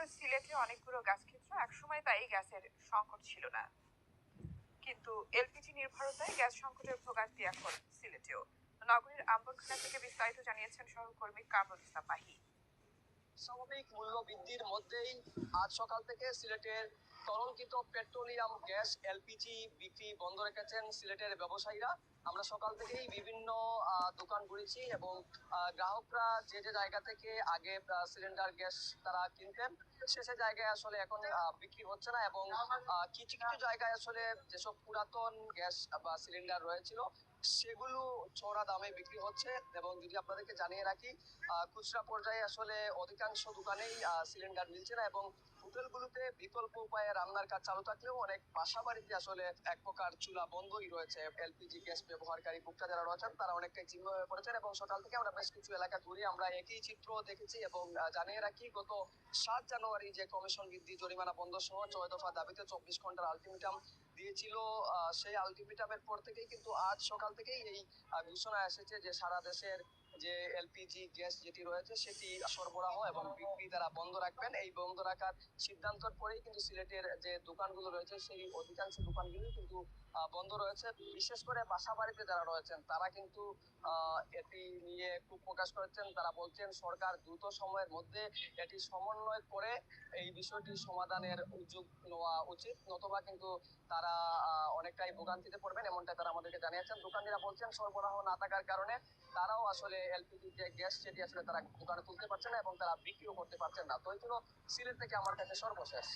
আবারও সিলেটে অনেকগুলো গ্যাস ক্ষেত্র একসময় তাই গ্যাসের সংকট ছিল না। কিন্তু এলপিজি নির্ভরতায় গ্যাস সংকটের ভোগান্তি এখন সিলেটেও। নগরীর আম্বরখানা থেকে বিস্তারিত জানিয়েছেন সহকর্মী কামরুল সাপাহি স্বাভাবিক মূল্য বৃদ্ধির মধ্যেই আজ সকাল থেকে সিলেটের তরলকৃত পেট্রোলিয়াম, গ্যাস, এলপিজি, বিক্রি বন্ধ রেখেছেন সিলেটের ব্যবসায়ীরা। আমরা সকাল থেকেই বিভিন্ন দোকান ঘুরেছি এবং গ্রাহকরা যে যে জায়গা থেকে আগে সিলিন্ডার, গ্যাস তারা কিনতেন, সে সে জায়গায় আসলে এখন বিক্রি হচ্ছে না এবং কিছু কিছু জায়গায় আসলে যেসব পুরাতন গ্যাস বা সিলিন্ডার রয়েছিল সেগুলো চড়া দামে বিক্রি হচ্ছে এবং যদি আপনাদেরকে জানিয়ে রাখি খুচরা পর্যায়ে আসলে অধিকাংশ দোকানেই সিলিন্ডার মিলছে না এবং হোটেলগুলোতে বিকল্প উপায়ে রান্নার কাজ চালু থাকলেও অনেক বাসা বাড়িতে আসলে এক প্রকার চুলা বন্ধই রয়েছে। এলপিজি গ্যাস ব্যবহারকারী ভোক্তা যারা রয়েছেন, তারা অনেকটাই চিহ্ন হয়ে পড়েছেন এবং সকাল থেকে আমরা বেশ কিছু এলাকা ঘুরে আমরা একই চিত্র দেখেছি এবং জানিয়ে রাখি, গত সাত জানুয়ারি যে কমিশন বৃদ্ধি জরিমানা বন্ধ সহ ছয় দফা দাবিতে চব্বিশ ঘণ্টার আলটিমেটাম দিয়েছিল সেই আলটিমেটামের পর থেকেই কিন্তু আজ সকাল থেকেই এই ঘোষণা এসেছে যে সারা দেশের যে এলপিজি গ্যাস যেটি রয়েছে সেটি সরবরাহ এবং বিক্রি তারা বন্ধ রাখবেন। এই বন্ধ রাখার সিদ্ধান্তের পরেই কিন্তু সিলেটের যে দোকানগুলো রয়েছে, সেই অধিকাংশ দোকানগুলো কিন্তু বন্ধ রয়েছে। বিশেষ করে বাসা বাড়িতে যারা রয়েছেন, তারা কিন্তু এটি নিয়ে খুব প্রকাশ করেছেন। তারা বলছেন, সরকার দ্রুত সময়ের মধ্যে এটি সমন্বয় করে এই বিষয়টি সমাধানের উদ্যোগ নেওয়া উচিত। নতুবা কিন্তু তারা অনেকটাই ভোগান্তিতে পড়বেন, এমনটা তারা আমাদেরকে জানিয়েছেন। দোকানিরা বলছেন, সরবরাহ না থাকার কারণে তারাও আসলে এলপিজি যে গ্যাস সেটি আসলে তারা দোকানে তুলতে পারছে না এবং তারা বিক্রিও করতে পারছেন না। তো এই জন্য সিলেট থেকে আমার কাছে সর্বশেষ।